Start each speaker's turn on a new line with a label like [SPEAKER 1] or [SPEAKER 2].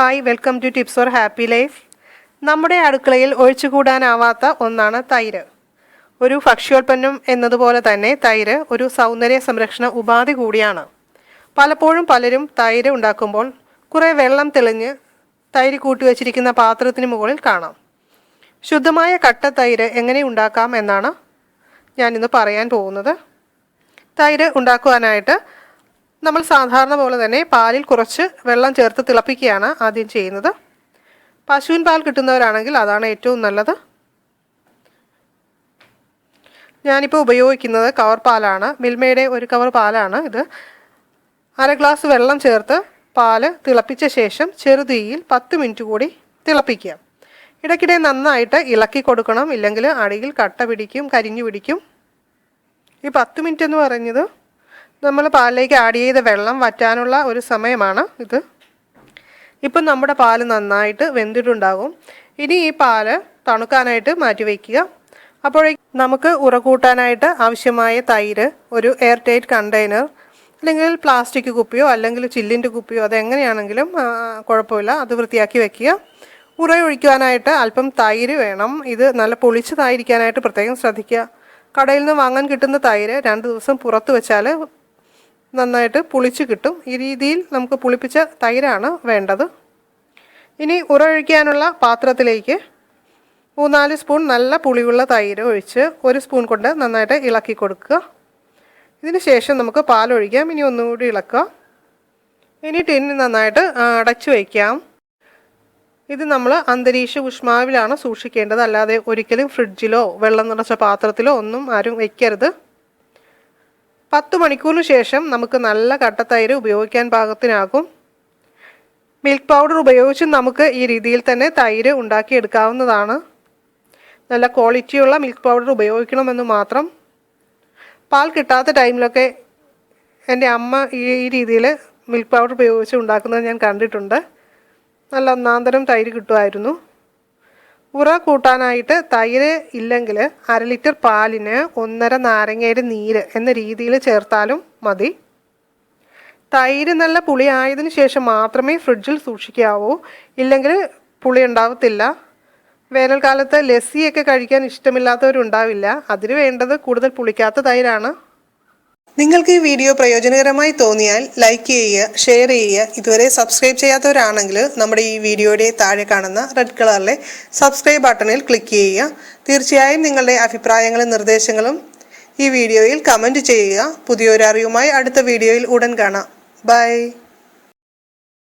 [SPEAKER 1] Hi welcome to tips for happy life. നമ്മുടെ അടുക്കളയിൽ ഒഴിച്ചുകൂടാനാവാത്ത ഒന്നാണ് തൈര്. ഒരു ഭക്ഷ്യോൽപ്പന്നം എന്നതുപോലെ തന്നെ തൈര് ഒരു സൗന്ദര്യ സംരക്ഷണ ഉപാധി കൂടിയാണ്. പലപ്പോഴും പലരും തൈര് ഉണ്ടാക്കുമ്പോൾ കുറേ വെള്ളം തെളിഞ്ഞ് തൈര് കൂട്ടി വച്ചിരിക്കുന്ന പാത്രത്തിന് മുകളിൽ കാണാം. ശുദ്ധമായ കട്ട തൈര് എങ്ങനെ ഉണ്ടാക്കാം എന്നാണ് ഞാനിന്ന് പറയാൻ പോകുന്നത്. തൈര് ഉണ്ടാക്കുവാനായിട്ട് നമ്മൾ സാധാരണ പോലെ തന്നെ പാലിൽ കുറച്ച് വെള്ളം ചേർത്ത് തിളപ്പിക്കുകയാണ് ആദ്യം ചെയ്യുന്നത്. പശുവിൻ പാൽ കിട്ടുന്നവരാണെങ്കിൽ അതാണ് ഏറ്റവും നല്ലത്. ഞാനിപ്പോൾ ഉപയോഗിക്കുന്നത് കവർ പാലാണ്. മിൽമയുടെ ഒരു കവർ പാലാണ് ഇത്. അര ഗ്ലാസ് വെള്ളം ചേർത്ത് പാൽ തിളപ്പിച്ച ശേഷം ചെറുതീയിൽ പത്ത് മിനിറ്റ് കൂടി തിളപ്പിക്കുക. ഇടയ്ക്കിടെ നന്നായിട്ട് ഇളക്കി കൊടുക്കണം. ഇല്ലെങ്കിൽ അടിയിൽ കട്ട പിടിക്കും കരിഞ്ഞു പിടിക്കും. ഈ പത്ത് മിനിറ്റ് എന്ന് പറഞ്ഞത് നമ്മൾ പാലിലേക്ക് ആഡ് ചെയ്ത വെള്ളം വറ്റാനുള്ള ഒരു സമയമാണ് ഇത്. ഇപ്പം നമ്മുടെ പാൽ നന്നായിട്ട് വെന്തിട്ടുണ്ടാകും. ഇനി ഈ പാൽ തണുക്കാനായിട്ട് മാറ്റി വയ്ക്കുക അപ്പോഴേ നമുക്ക് ഉറകൂട്ടാനായിട്ട് ആവശ്യമായ തൈര് ഒരു എയർ ടൈറ്റ് കണ്ടെയ്നർ അല്ലെങ്കിൽ പ്ലാസ്റ്റിക് കുപ്പിയോ അല്ലെങ്കിൽ ചില്ലിന്റെ കുപ്പിയോ അതെങ്ങനെയാണെങ്കിലും കുഴപ്പമില്ല. അത് വൃത്തിയാക്കി വെക്കുക. ഉറ ഒഴിക്കുവാനായിട്ട് അല്പം തൈര് വേണം. ഇത് നല്ല പൊളിച്ചതായിരിക്കാനായിട്ട് പ്രത്യേകം ശ്രദ്ധിക്കുക. കടയിൽ നിന്ന് വാങ്ങാൻ കിട്ടുന്ന തൈര് രണ്ട് ദിവസം പുറത്ത് വെച്ചാൽ നന്നായിട്ട് പുളിച്ച് കിട്ടും. ഈ രീതിയിൽ നമുക്ക് പുളിപ്പിച്ച തൈരാണ് വേണ്ടത്. ഇനി ഉറ ഒഴിക്കാനുള്ള പാത്രത്തിലേക്ക് മൂന്നാൽ സ്പൂൺ നല്ല പുളിയുള്ള തൈര് ഒഴിച്ച് ഒരു സ്പൂൺ കൊണ്ട് നന്നായിട്ട് ഇളക്കി കൊടുക്കുക. ഇതിന് ശേഷം നമുക്ക് പാലൊഴിക്കാം. ഇനി ഒന്നുകൂടി ഇളക്കുക. ഇനി ടിന്ന് നന്നായിട്ട് അടച്ചു വയ്ക്കാം. ഇത് നമ്മൾ അന്തരീക്ഷ ഊഷ്മാവിലാണ് സൂക്ഷിക്കേണ്ടത്. അല്ലാതെ ഒരിക്കലും ഫ്രിഡ്ജിലോ വെള്ളം നിറച്ച പാത്രത്തിലോ ഒന്നും ആരും വയ്ക്കരുത്. പത്ത് മണിക്കൂറിന് ശേഷം നമുക്ക് നല്ല കട്ടത്തൈര് ഉപയോഗിക്കാൻ പാകത്തിനാകും. മിൽക്ക് പൗഡർ ഉപയോഗിച്ച് നമുക്ക് ഈ രീതിയിൽ തന്നെ തൈര് ഉണ്ടാക്കിയെടുക്കാവുന്നതാണ്. നല്ല ക്വാളിറ്റിയുള്ള മിൽക്ക് പൗഡർ ഉപയോഗിക്കണമെന്ന് മാത്രം. പാൽ കിട്ടാത്ത ടൈമിലൊക്കെ എന്റെ അമ്മ ഈ രീതിയിൽ മിൽക്ക് പൗഡർ ഉപയോഗിച്ച് ഉണ്ടാക്കുന്നത് ഞാൻ കണ്ടിട്ടുണ്ട്. നല്ല ഒന്നാന്തരം തൈര് കിട്ടുമായിരുന്നു. ഉറ കൂട്ടാനായിട്ട് തൈര് ഇല്ലെങ്കിൽ അര ലിറ്റർ പാലിന് ഒന്നര നാരങ്ങയുടെ നീര് എന്ന രീതിയിൽ ചേർത്താലും മതി. തൈര് നല്ല പുളി ആയതിന് ശേഷം മാത്രമേ ഫ്രിഡ്ജിൽ സൂക്ഷിക്കാവൂ. ഇല്ലെങ്കിൽ പുളി ഉണ്ടാവത്തില്ല. വേനൽക്കാലത്ത് ലസ്സിയൊക്കെ കഴിക്കാൻ ഇഷ്ടമില്ലാത്തവരുണ്ടാവില്ല. അതിന് വേണ്ടത് കൂടുതൽ പുളിക്കാത്ത തൈരാണ്. നിങ്ങൾക്ക് ഈ വീഡിയോ പ്രയോജനകരമായി തോന്നിയാൽ ലൈക്ക് ചെയ്യുക ഷെയർ ചെയ്യുക ഇതുവരെ സബ്സ്ക്രൈബ് ചെയ്യാത്തവരാണെങ്കിൽ നമ്മുടെ ഈ വീഡിയോയുടെ താഴെ കാണുന്ന റെഡ് കളറിലെ സബ്സ്ക്രൈബ് ബട്ടണിൽ ക്ലിക്ക് ചെയ്യുക. തീർച്ചയായും നിങ്ങളുടെ അഭിപ്രായങ്ങളും നിർദ്ദേശങ്ങളും ഈ വീഡിയോയിൽ കമന്റ് ചെയ്യുക. പുതിയൊരു അറിവുമായി അടുത്ത വീഡിയോയിൽ ഉടൻ കാണാം. ബൈ